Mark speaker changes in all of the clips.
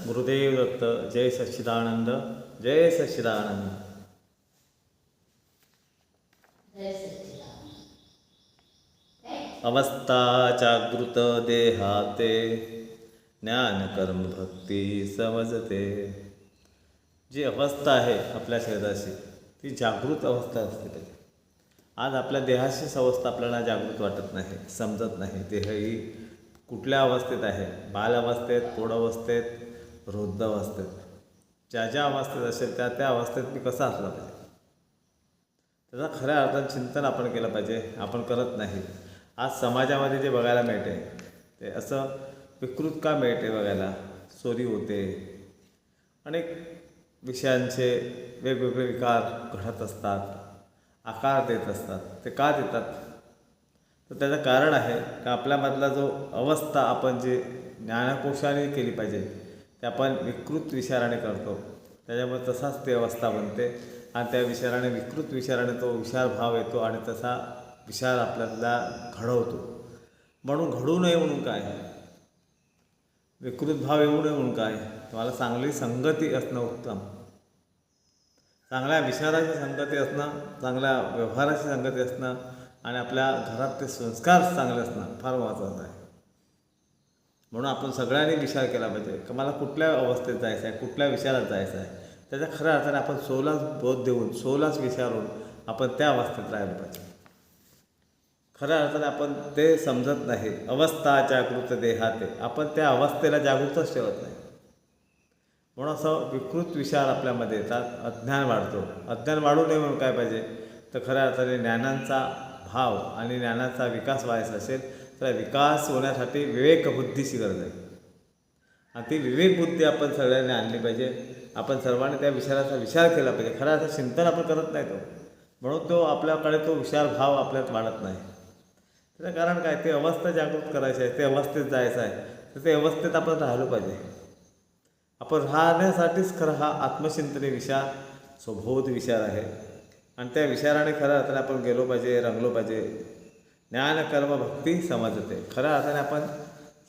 Speaker 1: गुरुदेव दत्त जय सच्चिदानंद जय सच्चिदानंद. अवस्था जागृत देहाते ज्ञान कर्म भक्ती समजते. जी अवस्था आहे आपल्या शरीराची ती जागृत अवस्था असते पाहिजे आज आपल्या देहाचीच अवस्था आपल्याला जागृत वाटत नाही समजत नाही. देह ही कुठल्या अवस्थेत आहे? बाल अवस्थेत पोड अवस्थेत? वृद्ध अवस्थेत. ज्या ज्या अवस्थेत असेल त्या त्या अवस्थेत मी कसा असला पाहिजे? त्याचा खऱ्या अर्थात चिंतन आपण केलं पाहिजे. आपण करत नाही. आज समाजामध्ये जे बघायला मिळते ते असं विकृत का मिळते बघायला? चोरी होते. अनेक विषयांचे वेगवेगळे विकार घडत असतात. आकार देत असतात. ते का देतात? तर त्याचं कारण आहे का आपल्यामधला जो अवस्था आपण जे ज्ञानकोशाने केली पाहिजे ते आपण विकृत विचाराने करतो. त्याच्यामुळे तसाच ती अवस्था बनते. आणि त्या विचाराने विकृत विचाराने तो विचार भाव येतो आणि तसा विचार आपल्याला घडवतो. म्हणून घडू नये म्हणून काय? विकृत भाव येऊ नये म्हणून काय? तुम्हाला चांगली संगती असणं उत्तम. चांगल्या विचाराची संगती असणं चांगल्या व्यवहाराची संगती असणं आणि आपल्या घरात ते संस्कार चांगले असणं फार महत्त्वाचं आहे. म्हणून आपण सगळ्यांनी विचार केला पाहिजे का मला कुठल्या अवस्थेत जायचं आहे कुठल्या विचारात जायचं आहे. त्याच्या खऱ्या अर्थाने आपण सोलाच बोध देऊन सोलाच विचारून आपण त्या अवस्थेत राहिलं पाहिजे. खऱ्या अर्थाने आपण ते समजत नाही अवस्था जागृत देहाते. आपण त्या अवस्थेला जागृतच ठेवत नाही. म्हणून असं विकृत विचार आपल्यामध्ये येतात अज्ञान वाढतो. अज्ञान वाढू नये म्हणून काय पाहिजे? तर खऱ्या अर्थाने ज्ञानांचा भाव आणि ज्ञानाचा विकास व्हायचा असेल त्याला विकास होण्यासाठी विवेकबुद्धीची गरज आहे. आणि ती विवेकबुद्धी आपण सगळ्यांनी आणली पाहिजे. आपण सर्वांनी त्या विचाराचा विचार केला पाहिजे. खरं असं चिंतन आपण करत नाही तो. म्हणून तो आपल्याकडे तो विचार भाव आपल्यात वाढत नाही. त्याचं कारण काय? ते अवस्था जागृत करायची आहे. ते अवस्थेत जायचं आहे. तर ते अवस्थेत आपण राहिलो पाहिजे. आपण राहण्यासाठीच खरं हा आत्मचिंतनी विचार स्वबोध विचार आहे. आणि त्या विचाराने खऱ्या अर्थाने आपण गेलो पाहिजे रंगलो पाहिजे. ज्ञान कर्म भक्ती समजते. खऱ्या अर्थाने आपण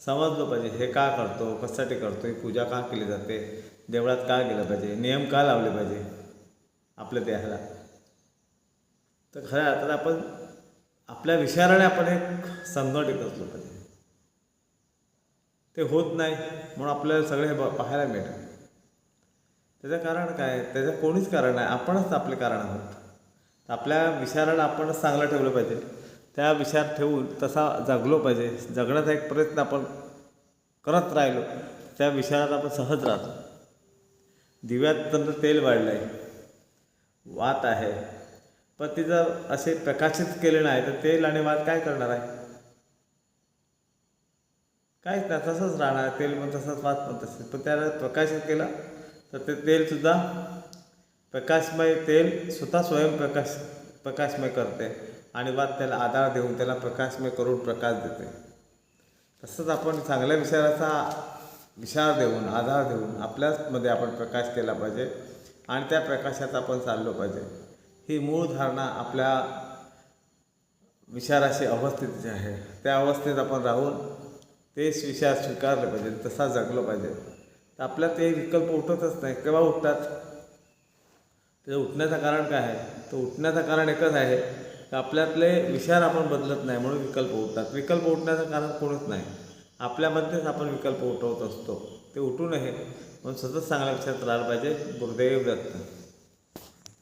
Speaker 1: समजलो पाहिजे हे का करतो कशासाठी करतो ही पूजा का केली जाते देवळात का गेलं पाहिजे नियम का लावले पाहिजे आपल्या देहाला तर खऱ्या अर्थाने आपण आपल्या विचाराने आपण एक संघटित असलो पाहिजे. ते होत नाही म्हणून आपल्याला सगळे हे ब- पाहायला मिळतं. त्याचं कारण काय? त्याचं कोणीच कारण नाही. आपणच आपले कारण आहोत. आपल्या विचाराला आपणच चांगलं ठेवलं पाहिजे. त्या विचार ठेवून तसा जगलो पाहिजे. जगण्याचा एक प्रयत्न आपण करत राहिलो त्या विचारात आपण सहज राहतो. दिव्यात तर तेल वाढलं आहे वात आहे. पण ती जर असे प्रकाशित केले नाही तर तेल आणि वात काय करणार आहे? काहीच नाही तसंच राहणार तेल पण तसंच वात पण तसंच. पण त्याला प्रकाशित केला तर ते तेलसुद्धा प्रकाशमय तेल स्वतः स्वयंप्रकाश प्रकाशमय करते. आणि वाद त्याला आधार देऊन त्याला प्रकाशमय करून प्रकाश देते. तसंच आपण चांगल्या विचाराचा विचार देऊन आधार देऊन आपल्यामध्ये आपण प्रकाश केला पाहिजे आणि त्या प्रकाशात आपण चाललो पाहिजे. ही मूळ धारणा आपल्या विचाराशी अवस्थेत आहे. त्या अवस्थेत आपण राहून तेच विचार स्वीकारले पाहिजे तसा जगलो पाहिजे. तर आपल्या ते विकल्प उठतच नाही. केव्हा उठतात? ते उठण्याचं कारण काय आहे? तर उठण्याचं कारण एकच आहे तर आपल्यातले विचार आपण बदलत नाही म्हणून विकल्प उठतात. विकल्प उठण्याचं कारण कोणच नाही. आपल्यामध्येच आपण विकल्प उठवत असतो. ते उठू नये. म्हणून सतत चांगल्या विचारात राहायला पाहिजे. गुरुदेव दत्त